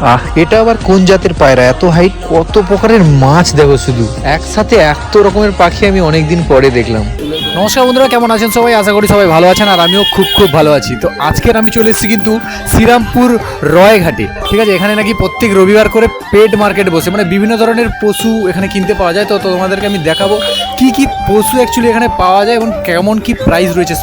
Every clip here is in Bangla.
আহ, এটা আবার কোন জাতের পায়রা? এত হাইট কত প্রকারের মাছ দেখো শুধু। একসাথে এত রকমের পাখি আমি অনেকদিন পরে দেখলাম। নমস্কার বন্ধুরা, কেমন আছেন সবাই? আশা করি সবাই ভালো আছেন, আর আমিও খুব খুব ভালো আছি। তো আজকের আমি চলে এসেছি কিন্তু শ্রীরামপুর রয়ঘাটে। ঠিক আছে, এখানে নাকি প্রত্যেক রবিবার করে পেট মার্কেট বসে মানে বিভিন্ন ধরনের পশু এখানে কিনতে পাওয়া যায়। তো তোমাদেরকে আমি দেখাবো কি কি পশু অ্যাকচুয়ালি এখানে পাওয়া যায় এবং কেমন কি প্রাইস রয়েছে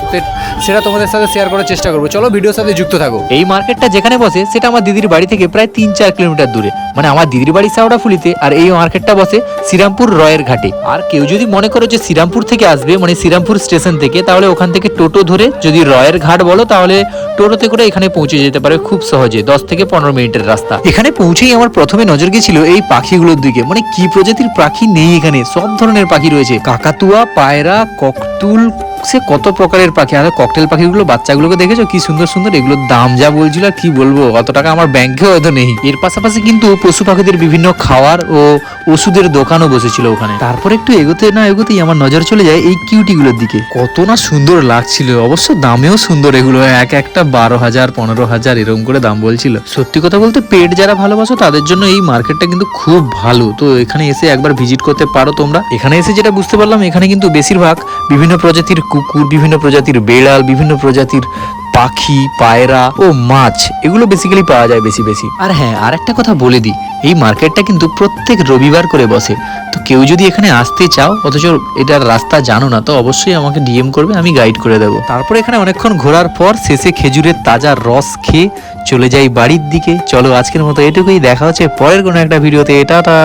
সেটা তোমাদের সাথে শেয়ার করার চেষ্টা করব। চলো ভিডিওর সাথে যুক্ত থাকো। এই মার্কেটটা যেখানে বসে, সেটা আমার দিদির বাড়ি থেকে প্রায় তিন চার কিলোমিটার দূরে। মানে আমার দিদির বাড়ি সাউড়াফুলিতে আর এই মার্কেটটা বসে শ্রীরামপুর রয়ের ঘাটে। আর কেউ যদি মনে করো যে শ্রীরামপুর থেকে আসবে মানে শ্রীরামপুর স্টেশন থেকে, তাহলে ওখান থেকে টোটো ধরে যদি রয়ের ঘাট বলো, তাহলে টোটোতে করে এখানে পৌঁছে যেতে পারে খুব সহজে, দশ থেকে পনেরো মিনিটের রাস্তা। এখানে পৌঁছেই আমার প্রথমে নজর গেছিল এই পাখিগুলোর দিকে। মানে কি প্রজাতির পাখি নেই এখানে? সব ধরনের পাখি রয়েছে। কাকাতুয়া, পায়রা, ককতুল সে কত প্রকারের পাখি? আর ককটেল পাখিগুলো, বাচ্চাগুলোকে দেখেছ? কি সুন্দর সুন্দর, এগুলোর দাম যা বলছিল, আর কি বলব? অত টাকা আমার ব্যাংকেও হয়তো নেই। এর পাশাপাশি কিন্তু পশু পাখিদের বিভিন্ন খাওয়ার ও ওষুধের দোকানও বসেছিল ওখানে। তারপর একটু এগোতে না এগোতেই আমার নজর চলে যায় এই কিউটিগুলোর দিকে। কত না সুন্দর লাগছিল, অবশ্য দামেও সুন্দর এগুলো, এক একটা বারো হাজার, পনেরো হাজার, এরকম করে দাম বলছিল। সত্যি কথা বলতে, পেট যারা ভালোবাসো, তাদের জন্য এই মার্কেটটা কিন্তু খুব ভালো। তো এখানে এসে একবার ভিজিট করতে পারো তোমরা। এখানে এসে যেটা বুঝতে পারলাম, এখানে কিন্তু বেশিরভাগ বিভিন্ন প্রজাতির কুকুর, বিভিন্ন প্রজাতির বেড়াল, বিভিন্ন প্রজাতির পাখি, পায়রা ও মাছ, এগুলো বেসিক্যালি পাওয়া যায় বেশি বেশি। আর হ্যাঁ আর একটা কথা বলে দিই, এই মার্কেটটা কিন্তু প্রত্যেক রবিবার করে বসে। তো কেউ যদি এখানে আসতে চাও, অথচ এটার রাস্তা জানো না, তো অবশ্যই আমাকে ডিএম করবে, আমি গাইড করে দেবো। তারপর এখানে অনেকক্ষণ ঘোরার পর শেষে খেজুরের তাজা রস খেয়ে চলে যাই বাড়ির দিকে। চলো আজকের মতো এটুকুই, দেখা হচ্ছে পরের কোনো একটা ভিডিওতে, টাটা!